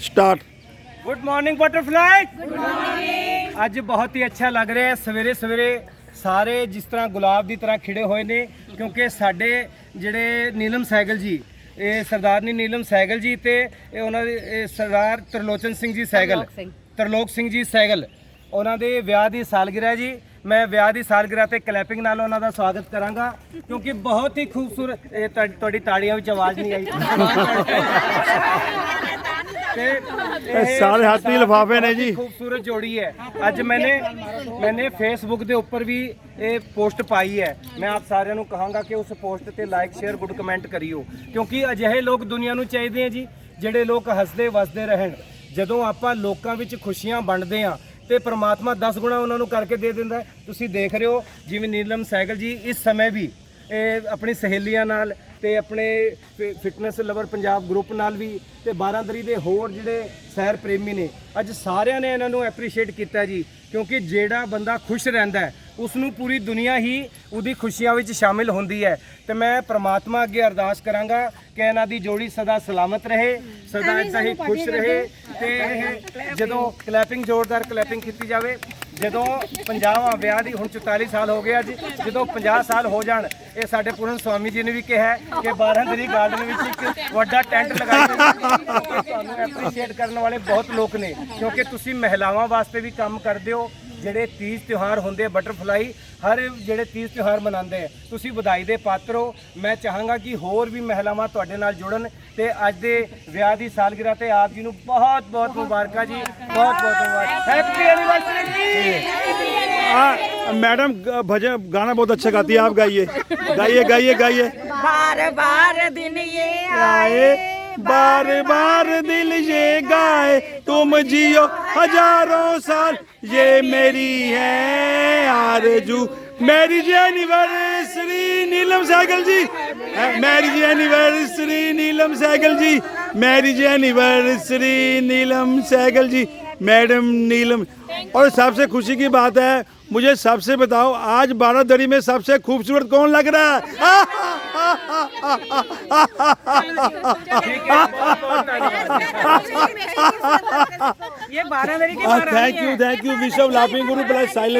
Start good morning butterfly good morning ਅੱਜ ਬਹੁਤ ਹੀ ਅੱਛਾ ਲੱਗ ਰਿਹਾ ਹੈ। ਸਵੇਰੇ ਸਵੇਰੇ ਸਾਰੇ ਜਿਸ ਤਰ੍ਹਾਂ ਗੁਲਾਬ ਦੀ ਤਰ੍ਹਾਂ ਖਿੜੇ ਹੋਏ ਨੇ ਕਿਉਂਕਿ ਸਾਡੇ ਜਿਹੜੇ ਨੀਲਮ ਸੈਗਲ ਜੀ ਇਹ ਸਰਦਾਰਨੀ ਨੀਲਮ ਸੈਗਲ ਜੀ ਤੇ ਇਹ ਉਹਨਾਂ ਦੇ ਇਹ ਸਰਦਾਰ ਤਰਲੋਚਨ ਸਿੰਘ ਜੀ ਸੈਗਲ। ਤਰਲੋਕ ਸਿੰਘ। ਜੀ ਸੈਗਲ। ਉਹਨਾਂ ਦੇ ਵਿਆਹ ਦੀ ਸਾਲਗਿਰਾ ਜੀ ਮੈਂ ਵਿਆਹ ਦੀ ਸਾਲਗਿਰਾ ਤੇ ਕਲੈਪਿੰਗ ਨਾਲ ਉਹਨਾਂ ਦਾ ਸਵਾਗਤ ਕਰਾਂਗਾ ਕਿਉਂਕਿ ਬਹੁਤ ਹੀ ਖੂਬਸੂਰਤ ਇਹ ਤੁਹਾ- ਤੁਹਾਡੀ ਤਾੜੀਆਂ ਵਿੱਚ ਆਵਾਜ਼ ਨਹੀਂ ਆਈ। ਇਹ ਸਾਰੇ ਹੱਥ ਲਫਾਫੇ ਨੇ ਜੀ। ਖੂਬਸੂਰਤ ਜੋੜੀ ਹੈ। ਅੱਜ ਮੈਨੇ ਮੈਨੇ ਫੇਸਬੁੱਕ ਦੇ ਉੱਪਰ ਵੀ ਇਹ ਪੋਸਟ ਪਾਈ ਹੈ। ਮੈਂ ਆਪ ਸਾਰਿਆਂ ਨੂੰ ਕਹਾਂਗਾ ਕਿ ਉਸ ਪੋਸਟ ਤੇ ਲਾਈਕ ਸ਼ੇਅਰ ਗੁੱਡ ਕਮੈਂਟ ਕਰਿਓ। ਕਿਉਂਕਿ ਅਜਿਹੇ ਲੋਕ ਦੁਨੀਆ ਨੂੰ ਚਾਹੀਦੇ ਆ ਜੀ ਜਿਹੜੇ ਲੋਕ ਹੱਸਦੇ ਵਸਦੇ ਰਹਿਣ। ਜਦੋਂ ਆਪਾਂ ਲੋਕਾਂ ਵਿੱਚ ਖੁਸ਼ੀਆਂ ਵੰਡਦੇ ਆ ਤੇ ਪ੍ਰਮਾਤਮਾ 10 ਗੁਣਾ ਉਹਨਾਂ ਨੂੰ ਕਰਕੇ ਦੇ ਦਿੰਦਾ ਤੁਸੀਂ ਦੇਖ ਰਹੇ ਹੋ ਜਿਵੇਂ ਨੀਲਮ ਸਾਈਕਲ ਜੀ ਇਸ ਸਮੇਂ ਵੀ ਇਹ ਆਪਣੀ ਸਹੇਲੀਆਂ ਨਾਲ ਤੇ ਆਪਣੇ ਫਿਟਨੈਸ ਲਵਰ ਪੰਜਾਬ ਗਰੁੱਪ ਨਾਲ ਵੀ ਤੇ 12 ਦਰੀ ਦੇ ਹੋਰ ਜਿਹੜੇ ਸੈਰ ਪ੍ਰੇਮੀ ਨੇ ਅੱਜ ਸਾਰਿਆਂ ਨੇ ਇਹਨਾਂ ਨੂੰ ਐਪਰੀਸ਼ੀਏਟ ਕੀਤਾ ਜੀ ਕਿਉਂਕਿ ਜਿਹੜਾ ਬੰਦਾ ਖੁਸ਼ ਰਹਿੰਦਾ ਉਸ ਨੂੰ ਪੂਰੀ ਦੁਨੀਆ ਹੀ ਉਹਦੀ ਖੁਸ਼ੀਆਂ ਵਿੱਚ ਸ਼ਾਮਿਲ ਹੁੰਦੀ ਹੈ। ਤੇ ਮੈਂ ਪ੍ਰਮਾਤਮਾ ਅੱਗੇ ਅਰਦਾਸ ਕਰਾਂਗਾ ਕਿ ਇਹਨਾਂ ਦੀ ਜੋੜੀ ਸਦਾ ਸਲਾਮਤ ਰਹੇ ਸਦਾ ਏਦਾਂ ਹੀ ਖੁਸ਼ ਰਹੇ ਤੇ ਜਦੋਂ ਕਲੈਪਿੰਗ ਜ਼ੋਰਦਾਰ ਕਲੈਪਿੰਗ ਕੀਤੀ ਜਾਵੇ ਜਦੋਂ 50ਵਾਂ ਵਿਆਹ ਦੀ, ਹੁਣ 44 ਸਾਲ ਹੋ ਗਏ ਅੱਜ ਜਦੋਂ 50 ਸਾਲ ਹੋ ਜਾਣ, ਇਹ ਸਾਡੇ ਪੂਰਨ ਸਵਾਮੀ ਜੀ ਨੇ ਵੀ ਕਿਹਾ ਕਿ 12 ਦਰੀ ਗਾਰਡਨ ਵਿੱਚ ਇੱਕ ਵੱਡਾ ਟੈਂਟ ਲਗਾਇਆ ਜਾਵੇ ਤੁਹਾਨੂੰ ਐਪਰੀਸ਼ੀਏਟ ਕਰਨ ਵਾਲੇ ਬਹੁਤ ਲੋਕ ਨੇ, ਕਿਉਂਕਿ ਤੁਸੀਂ ਮਹਿਲਾਵਾਂ ਵਾਸਤੇ ਵੀ ਕੰਮ ਕਰਦੇ ਹੋ ਜਿਹੜੇ ਤੀਜ ਤਿਉਹਾਰ ਹੁੰਦੇ ਬਟਰਫਲਾਈ ਹਰ ਜਿਹੜੇ ਤੀਜ ਤਿਉਹਾਰ ਮਨਾਉਂਦੇ ਆ ਤੁਸੀਂ ਵਧਾਈ ਦੇ ਪਾਤਰ ਹੋ ਮੈਂ ਚਾਹਾਂਗਾ ਕਿ ਹੋਰ ਵੀ ਮਹਿਲਾਵਾਂ ਤੁਹਾਡੇ ਨਾਲ ਜੁੜਨ ਤੇ ਅੱਜ ਦੇ ਵਿਆਹ ਦੀ ਸਾਲਗਿਰਾ ਤੇ ਆਪ ਜੀ ਨੂੰ ਬਹੁਤ ਬਹੁਤ ਮੁਬਾਰਕਾਂ ਜੀ ਬਹੁਤ ਬਹੁਤ ਮੁਬਾਰਕ ਹੈਪੀ ਐਨੀਵਰਸਰੀ ਜੀ आ, मैडम ग- भजन गाना बहुत अच्छा गाती है आप गाइए गाइए गाइए गाइए बार बार दिन ये आए बार बार दिल ये गाए, तुम जियो हज़ारों साल। ये मेरी है आरज़ू, marriage anniversary Neelam Sehgal ji. Marriage anniversary Neelam Sehgal ji. Marriage anniversary Neelam Sehgal ji. Madam Neelam, और सबसे खुशी की बात है, मुझे सबसे बताओ, आज बारह दरी में सबसे खूबसूरत कौन लग रहा ये बारह मेरी के है थैंक यू थैंक यू विशव लाफिंग गुरु प्लस साइलेंस